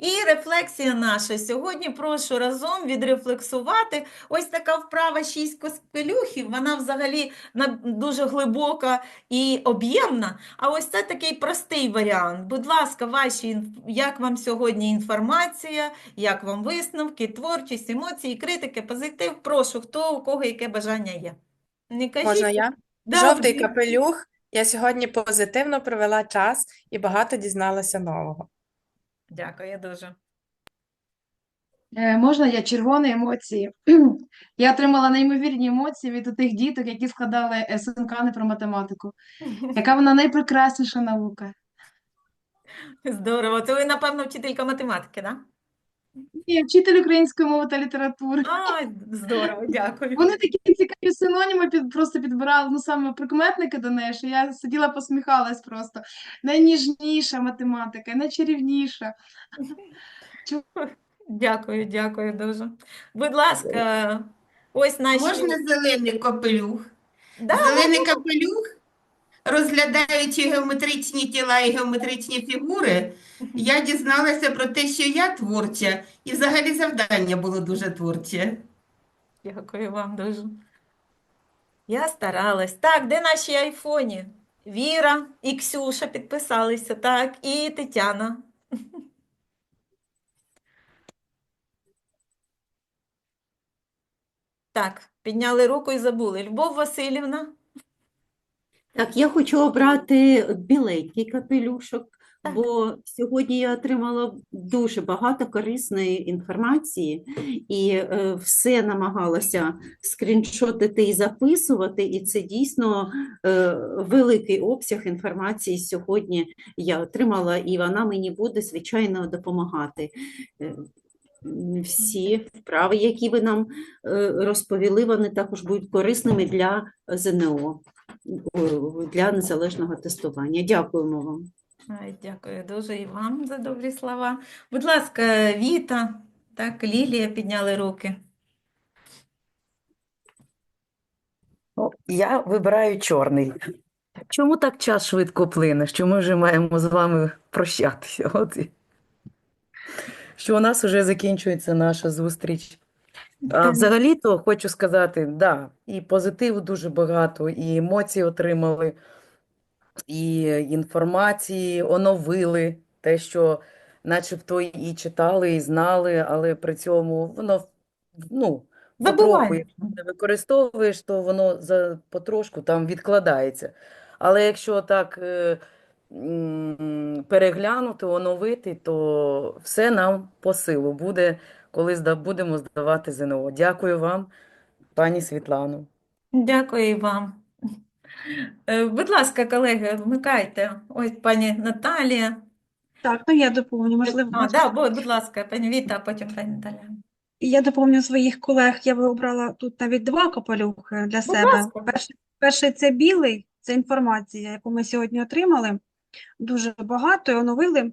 І рефлексія наша. Сьогодні прошу разом відрефлексувати. Ось така вправа шість капелюхів, вона взагалі на- дуже глибока і об'ємна. А ось це такий простий варіант. Будь ласка, ваші, як вам сьогодні інформація, як вам висновки, творчість, емоції, критики, позитив? Прошу, хто у кого яке бажання є. Не кажіть. Можна я? Да, Жовтий капелюх. Я сьогодні позитивно провела час і багато дізналася нового. Дякую дуже. Е, Можна я червоні емоції? Я отримала неймовірні емоції від тих діток, які складали СНК про математику. Яка вона найпрекрасніша наука. Здорово. Це ви, напевно, вчителька математики, так? І вчитель української мови та літератури. А, здорово, дякую. Вони такі цікаві синоніми під, просто підбирали, ну саме прикметники до неї, що я сиділа, посміхалась просто. Найніжніша математика, найчарівніша. Дякую, дякую дуже. Будь ласка, ось наші. Можна зелений капелюх? Да, Зелений капелюх, розглядаючи геометричні тіла і геометричні фігури, я дізналася про те, що я творча, і взагалі завдання було дуже творче. Дякую вам дуже. Я старалась. Так, де наші айфоні? Віра і Ксюша підписалися, так, і Тетяна. Так, підняли руку і забули. Любов Васильівна. Так, я хочу обрати біленький капелюшок, Так. бо сьогодні я отримала дуже багато корисної інформації і е, все намагалася скріншотити і записувати, і це дійсно е, великий обсяг інформації сьогодні я отримала, і вона мені буде, звичайно, допомагати. Е, Всі вправи, які ви нам е, розповіли, вони також будуть корисними для ЗНО для незалежного тестування. Дякуємо вам. Дякую дуже і вам за добрі слова. Будь ласка, Віта, так, Лілія підняли руки. Ну, я вибираю чорний. Чому так час швидко плине? Що ми вже маємо з вами прощатися? От що у нас вже закінчується наша зустріч. А взагалі-то хочу сказати, да, і позитиву дуже багато, і емоцій отримали, і інформації оновили, те, що начебто і читали, і знали, але при цьому воно, ну, потроху, Забуваємо. якщо не використовуєш, то воно за потрошку там відкладається. Але якщо так е, м, переглянути, оновити, то все нам по силу буде, коли будемо здавати ЗНО. Дякую вам, пані Світлано. Дякую і вам. Е, Будь ласка, колеги, вмикайте. Ось пані Наталія. Так, ну я доповню, можливо, А, да, бу- будь ласка, пані Віта, а потім пані Наталія. я доповню своїх колег. Я би обрала тут навіть два капелюхи для Будь себе. ласка. Перший, перший це білий, це інформація, яку ми сьогодні отримали. Дуже багато і оновили.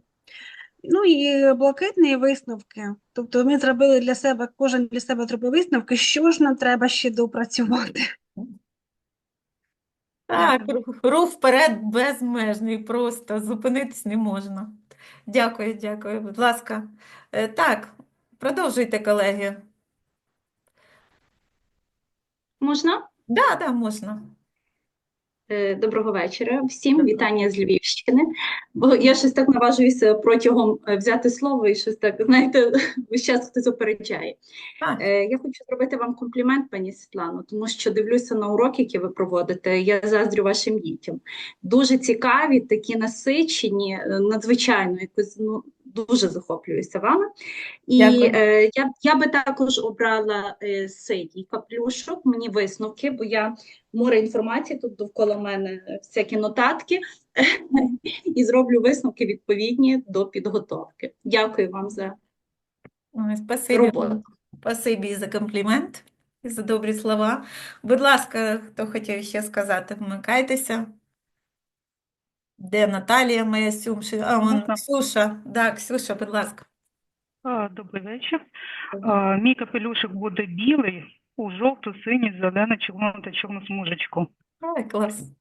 Ну і блакитні висновки. Тобто ми зробили для себе, кожен для себе зробив висновки, що ж нам треба ще допрацювати. Так, рух, вперед безмежний, просто зупинитись не можна. Дякую, дякую, будь ласка. Е, Так, продовжуйте, колеги. Можна? Да, да, можна. Е, Доброго вечора всім. Вітання з Львівщини. Бо я щось так наважуюся протягом е, взяти слово і щось так, знаєте, весь час хтось опереджає. Так. Е, Я хочу зробити вам комплімент, пані Світлано, тому що дивлюся на уроки, які ви проводите. Я заздрю вашим дітям. Дуже цікаві, такі насичені, надзвичайно якось ну. Дуже захоплююся вами. І е, я, я би також обрала е, синій каплюшок, мені висновки, бо я море інформації тут довкола мене, е, всякі нотатки, і зроблю висновки відповідні до підготовки. Дякую вам за Спасибі, роботу. спасибі за комплімент і за добрі слова. Будь ласка, хто хотів ще сказати, вмикайтеся. Де Наталія моя сюмши? А, вон Можна? Ксюша. Да, Ксюша, будь ласка. А, Добрий вечір. А, Мій капелюшок буде білий у жовту, синю, зелену, червону та чорну смужечку. Ой, клас.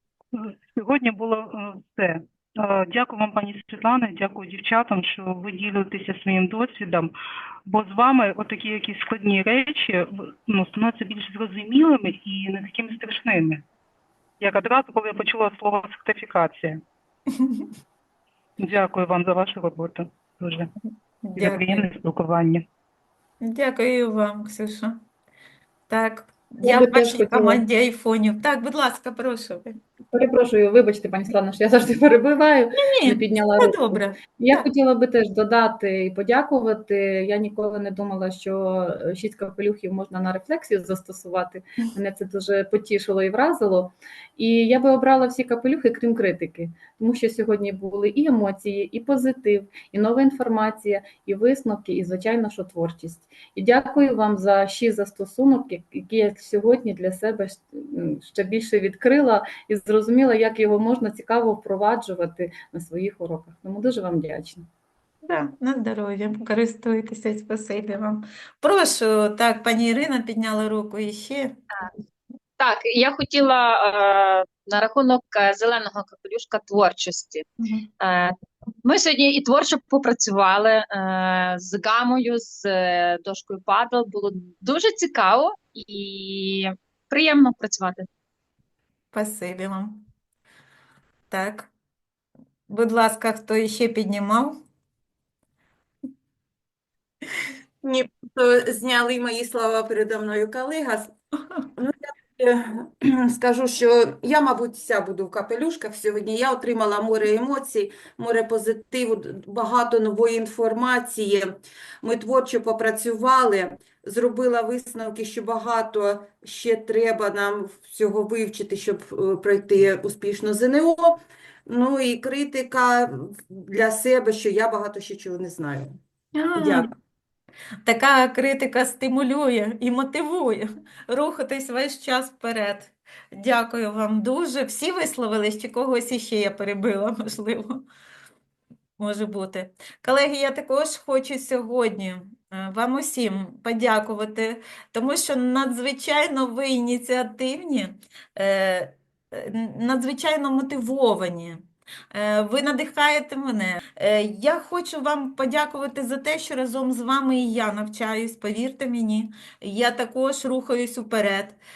Сьогодні було е, все. Е, Дякую вам, пані Світлана, дякую дівчатам, що ви ділитеся своїм досвідом, бо з вами отакі якісь складні речі в- ну, становляться більш зрозумілими і не такими страшними. Як одразу, коли я почула слово сертифікація. Дякую вам за вашу роботу. Дуже Дякую. за приємне спілкування. Дякую вам, Ксюша. Так, Я я в вашій хотіла. команді айфонів. Так, будь ласка, прошу. Перепрошую, вибачте, пані Славна, що я завжди перебиваю, Ні, не підняла руку. добре. Я Так. хотіла би теж додати і подякувати. Я ніколи не думала, що шість капелюхів можна на рефлексію застосувати. Мене це дуже потішило і вразило. І я би обрала всі капелюхи, крім критики, тому що сьогодні були і емоції, і позитив, і нова інформація, і висновки, і звичайно, що творчість. І дякую вам за шість застосунок, які я сьогодні для себе ще більше відкрила і зрозуміла, як його можна цікаво впроваджувати на своїх уроках. Тому дуже вам вдячна. Да, на здоров'я, користуйтеся, спасибі вам. Прошу, так, пані Ірина підняла руку і ще. Так, я хотіла е, на рахунок е, зеленого капелюшка творчості. Е, ми сьогодні і творчо попрацювали е, з гамою, з е, дошкою падал. Було дуже цікаво і приємно працювати. Спасибі вам. Так. Будь ласка, хто ще піднімав? Ні, то зняли мої слова передо мною колега. Ну, скажу, що я, мабуть, вся буду в капелюшках сьогодні. Я отримала море емоцій, море позитиву, багато нової інформації. Ми творчо попрацювали, зробила висновки, що багато ще треба нам всього вивчити, щоб е, пройти успішно ЗНО. Ну і критика для себе, що я багато ще чого не знаю. Дякую. Така критика стимулює і мотивує рухатись весь час вперед. Дякую вам дуже. Всі висловились, чи когось іще я перебила, можливо. Може бути. Колеги, я також хочу сьогодні е, вам усім подякувати, тому що надзвичайно ви ініціативні, е, е, надзвичайно мотивовані. Е, Ви надихаєте мене. Е, Я хочу вам подякувати за те, що разом з вами і я навчаюсь, повірте мені, я також рухаюсь уперед.